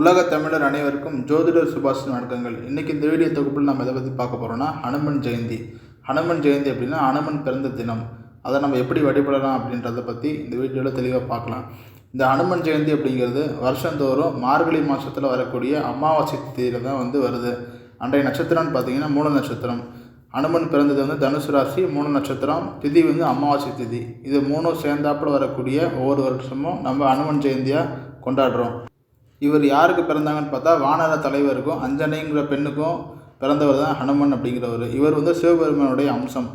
உலக தமிழர் அனைவருக்கும் ஜோதிடர் சுபாஷ் வணக்கங்கள். இன்றைக்கி இந்த வீடியோ தொகுப்பில் நம்ம எதை பற்றி பார்க்க போகிறோம்னா ஹனுமன் ஜெயந்தி. ஹனுமன் ஜெயந்தி அப்படின்னா ஹனுமன் பிறந்த தினம். அதை நம்ம எப்படி வழிபடலாம் அப்படின்றத பற்றி இந்த வீடியோவில் தெளிவாக பார்க்கலாம். இந்த ஹனுமன் ஜெயந்தி அப்படிங்கிறது வருஷந்தோறும் மார்கழி மாதத்தில் வரக்கூடிய அமாவாசை திதியில் தான் வந்து வருது. அன்றைய நட்சத்திரம்னு பார்த்தீங்கன்னா மூல நட்சத்திரம். அனுமன் பிறந்தது வந்து தனுசு ராசி மூணு நட்சத்திரம். திதி வந்து அமாவாசை திதி. இது மூணும் சேர்ந்தாப்புல வரக்கூடிய ஒவ்வொரு வருஷமும் நம்ம அனுமன் ஜெயந்தியாக கொண்டாடுறோம். இவர் யாருக்கு பிறந்தாங்கன்னு பார்த்தா வானர தலைவருக்கும் அஞ்சனைங்கிற பெண்ணுக்கும் பிறந்தவர் தான் ஹனுமன் அப்படிங்கிறவர். இவர் வந்து சிவபெருமானுடைய அம்சம்.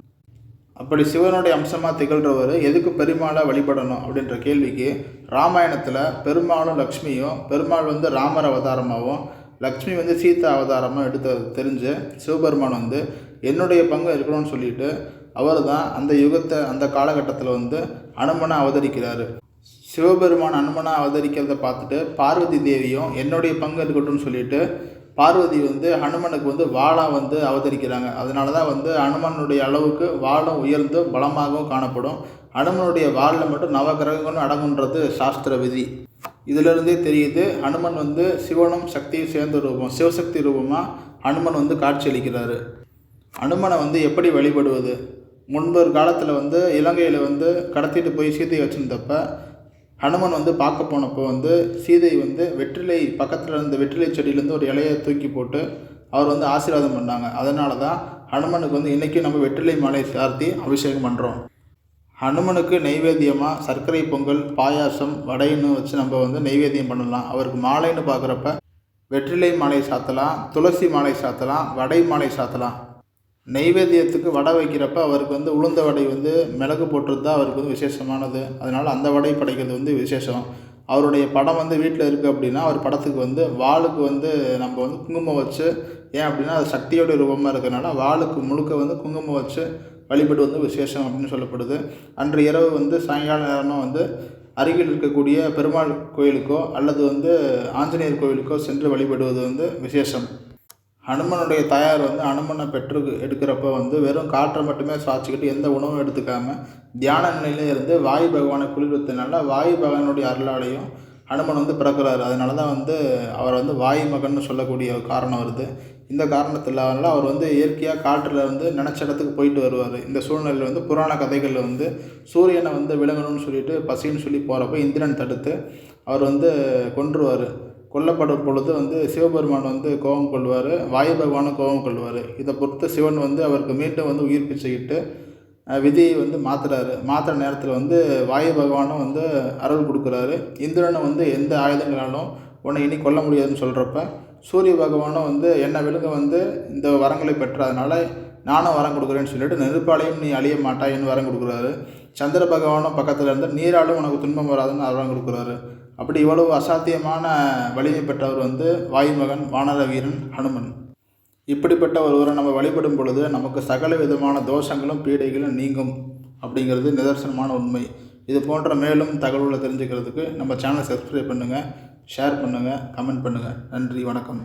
அப்படி சிவனுடைய அம்சமாக திகழ்கிறவர் எதுக்கு பெருமாளை வழிபடணும் அப்படின்ற கேள்விக்கு ராமாயணத்தில் பெருமாளும் லக்ஷ்மியும் பெருமாள் வந்து ராமர் அவதாரமாகவும் லக்ஷ்மி வந்து சீதா அவதாரமாக எடுத்த தெரிஞ்சு சிவபெருமான் வந்து என்னுடைய பங்கு இருக்கணும்னு சொல்லிட்டு அவர் தான் அந்த யுகத்தை அந்த காலகட்டத்தில் வந்து அனுமனை அவதரிக்கிறார். சிவபெருமான் அனுமனாக அவதரிக்கிறத பார்த்துட்டு பார்வதி தேவியும் என்னுடைய பங்கு இருக்கட்டும்னு சொல்லிட்டு பார்வதி வந்து ஹனுமனுக்கு வந்து வாழா வந்து அவதரிக்கிறாங்க. அதனால தான் வந்து ஹனுமனுடைய அளவுக்கு வாழும் உயர்ந்து பலமாகவும் காணப்படும். ஹனுமனுடைய வாளில் மட்டும் நவகிரகங்களும் அடங்குன்றது சாஸ்திர விதி. இதிலிருந்தே தெரியுது ஹனுமன் வந்து சிவனும் சக்தியும் சேர்ந்த ரூபம் சிவசக்தி ரூபமாக ஹனுமன் வந்து காட்சியளிக்கிறாரு. அனுமனை வந்து எப்படி வழிபடுவது? முன்பொரு காலத்தில் வந்து இலங்கையில் வந்து கடத்திட்டு போய் சீதையை வச்சுருந்தப்ப ஹனுமன் வந்து பார்க்க போனப்போ வந்து சீதை வந்து வெற்றிலை பக்கத்தில் இருந்த வெற்றிலை செடியிலேருந்து ஒரு இலையை தூக்கி போட்டு அவர் வந்து ஆசீர்வாதம் பண்ணாங்க. அதனால தான் ஹனுமனுக்கு வந்து இன்றைக்கி நம்ம வெற்றிலை மாலை சார்த்தி அபிஷேகம் பண்ணுறோம் ஹனுமனுக்கு நெய்வேத்தியமாக சர்க்கரை பொங்கல் பாயாசம் வடைன்னு வச்சு நம்ம வந்து நெய்வேத்தியம் பண்ணலாம். அவருக்கு மாலைன்னு பார்க்குறப்ப வெற்றிலை மாலை சாத்தலாம் துளசி மாலை சாத்தலாம் வடை மாலை சாத்தலாம். நெய்வேத்தியத்துக்கு வடை வைக்கிறப்ப அவருக்கு வந்து உளுந்த வடை வந்து மிளகு போட்டுறது தான் அவருக்கு வந்து விசேஷமானது. அதனால் அந்த வடை படைக்கிறது வந்து விசேஷம். அவருடைய படம் வந்து வீட்டில் இருக்குது அப்படின்னா அவர் படத்துக்கு வந்து வாளுக்கு வந்து நம்ம வந்து குங்குமம் வச்சு ஏன் அப்படின்னா அது சக்தியோடைய ரூபமாக இருக்கிறனால வாளுக்கு முழுக்க வந்து குங்குமம் வச்சு வழிபட்டு வந்து விசேஷம் அப்படின்னு சொல்லப்படுது. அன்று இரவு வந்து சாயங்கால நேரமாக வந்து அருகில் இருக்கக்கூடிய பெருமாள் கோயிலுக்கோ அல்லது வந்து ஆஞ்சநேயர் கோயிலுக்கோ சென்று வழிபடுவது வந்து விசேஷம். ஹனுமனுடைய தாயார் வந்து அனுமனை பெற்று எடுக்கிறப்ப வந்து வெறும் காற்றை மட்டுமே சுவாச்சிக்கிட்டு எந்த உணவும் எடுத்துக்காமல் தியான நிலையில இருந்து வாயு பகவானை குளிர்வித்தனால வாயு பகவானுடைய அருளாலையும் அனுமன் வந்து பிறக்கிறாரு. அதனால தான் வந்து அவர் வந்து வாயு மகன் சொல்லக்கூடிய காரணம் வருது. இந்த காரணத்தினால அவர் வந்து இயற்கையாக காற்றில் வந்து நினச்ச இடத்துக்கு போயிட்டு வருவார். இந்த சூழ்நிலையில் வந்து புராண கதைகளில் வந்து சூரியனை வந்து விலங்கணும்னு சொல்லிட்டு பசின்னு சொல்லி போகிறப்ப இந்திரன் தடுத்து அவர் வந்து கொன்றுவார். கொல்லப்படும் பொழுது வந்து சிவபெருமான் வந்து கோபம் கொள்வார் வாயு பகவானும் கோபம் கொள்வார். இதை பொறுத்து சிவன் வந்து அவருக்கு மீண்டும் வந்து உயிர் பிச்சைக்கிட்டு விதியை வந்து மாற்றுறாரு மாற்றுற நேரத்தில் வந்து வாயு பகவானும் வந்து அருள் கொடுக்குறாரு. இந்திரனை வந்து எந்த ஆயுதங்களாலும் உன்னை இனி கொல்ல முடியாதுன்னு சொல்கிறப்ப சூரிய பகவானும் வந்து என்ன விழுங்க வந்து இந்த வரங்களை பெற்றதுனால நானும் வரம் கொடுக்குறேன்னு சொல்லிட்டு நெருப்பாலையும் நீ அழிய மாட்டாயின்னு வரம் கொடுக்குறாரு. சந்திர பகவானும் பக்கத்தில் இருந்து நீராலும் உனக்கு துன்பம் வராதுன்னு வரம் கொடுக்குறாரு. அப்படி இவ்வளவு அசாத்தியமான வலிமை பெற்றவர் வந்து வாயுமகன் வானர வீரன் ஹனுமன். இப்படிப்பட்ட ஒருவரை நம்ம வழிபடும் பொழுது நமக்கு சகல விதமான தோஷங்களும் பீடைகளும் நீங்கும் அப்படிங்கிறது நிதர்சனமான உண்மை. இது போன்ற மேலும் தகவல்களை தெரிஞ்சுக்கிறதுக்கு நம்ம சேனலை சப்ஸ்கிரைப் பண்ணுங்கள் ஷேர் பண்ணுங்கள் கமெண்ட் பண்ணுங்கள் நன்றி வணக்கம்.